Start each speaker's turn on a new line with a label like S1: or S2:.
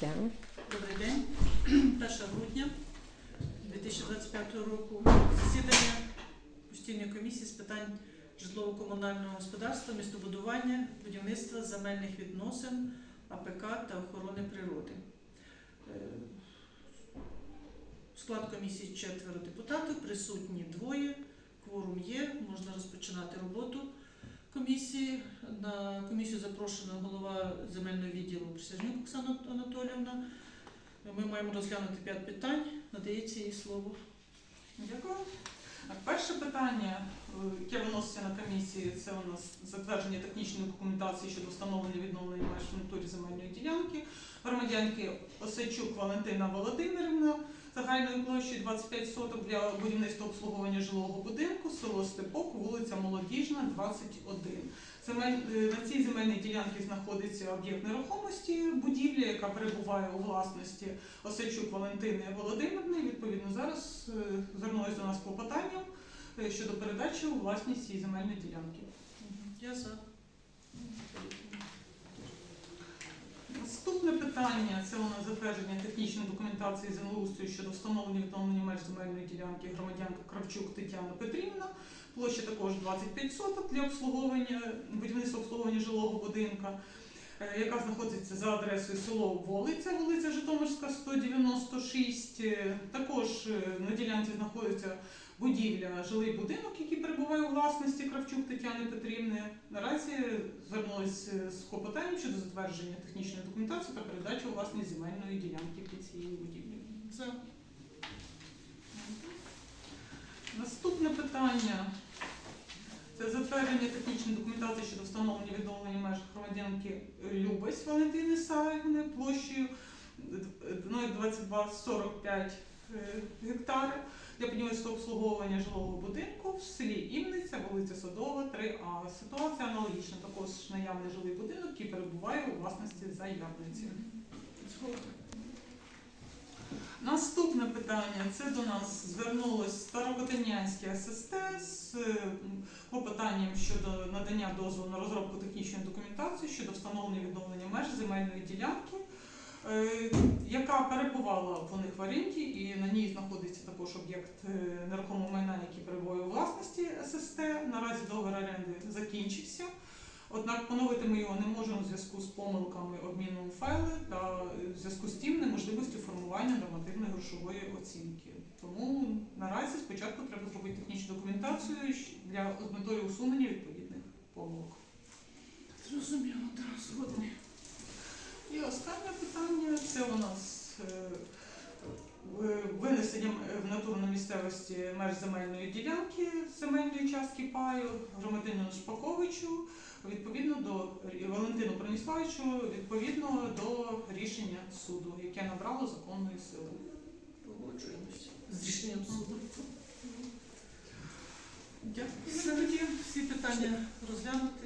S1: Розпочнемося.
S2: Добрий день. 1 грудня 2025 року. Засідання постійної комісії з питань житлово-комунального господарства, містобудування, будівництва земельних відносин, АПК та охорони природи. Е, Склад комісії четверо депутатів, присутні двоє, кворум є, можна розпочинати роботу комісії. На комісію запрошена голова земельного відділу Присяжнюк Оксана Анатоліївна. Ми маємо розглянути п'ять питань. Надається їй слово.
S3: Дякую. Перше питання, е, яке виноситься на комісії, це у нас затвердження технічної документації щодо встановлення відновлення меж в земельної ділянки громадянки Осадчук Валентина Володимирівна загальною площею 25 соток для будівництва обслуговування жилого будинку, село Степок, вулиця Молодіжна, 21. Земель, е, на цій земельній ділянці знаходиться об'єкт нерухомості, будівля, яка перебуває у власності Осадчук Валентини Володимирівни. Відповідно, зараз е, звернулася до нас е, Е, щодо передачі у власність цієї земельної ділянки.
S2: Я за.
S3: Наступне питання це у нас затвердження технічної документації землеустрою щодо встановлення відновлення меж земельної ділянки громадянка Кравчук Тетяна Петрівна. Площа також 25 соток для обслуговування, будівництва обслуговування жилого будинка, е, яка знаходиться за адресою село Волиця, вулиця Житомирська, 190. 96 е, також е, на ділянці знаходиться будівля, жилий будинок, який перебуває у власності Кравчук Тетяни Петрівни. Наразі звернулися е, з клопотанням щодо затвердження технічної документації та передачі власної власність земельної ділянки під цією будівлею.
S2: Це
S3: наступне питання. Це затвердження технічної документації щодо встановлення відновлення меж громадянки Любесь Валентини Саївни площею 2245 гектари для будівництва обслуговування жилого будинку в селі Імниця, вулиця Садова, 3А. Ситуація аналогічна. Також наявний жилий будинок, який перебуває у власності заявниці. Наступне питання це до нас звернулось Старокотинянське ССТ з е, клопотанням щодо надання дозволу на розробку технічної документації щодо встановлення відновлення меж земельної ділянки, е, яка перебувала в них в оренді, і на ній знаходиться також об'єкт е, нерухомого майна, який перебуває у власності ССТ. Наразі договір оренди закінчився. Однак поновити ми його не можемо в зв'язку з помилками обміну файли та в зв'язку з тим неможливістю формування нормативної грошової оцінки. Тому наразі спочатку треба зробити технічну документацію для метою усунення відповідних помилок.
S2: Зрозуміло, так, згодний.
S3: І останнє питання це у нас е, в- винесенням в натурну місцевості меж земельної ділянки земельної частки паю громадянину Шпаковичу відповідно до Валентину Броніславичу відповідно до рішення суду, яке набрало законної сили.
S2: Погоджуємося з рішенням суду. Дякую.
S3: Тоді.
S2: Всі питання розглянути.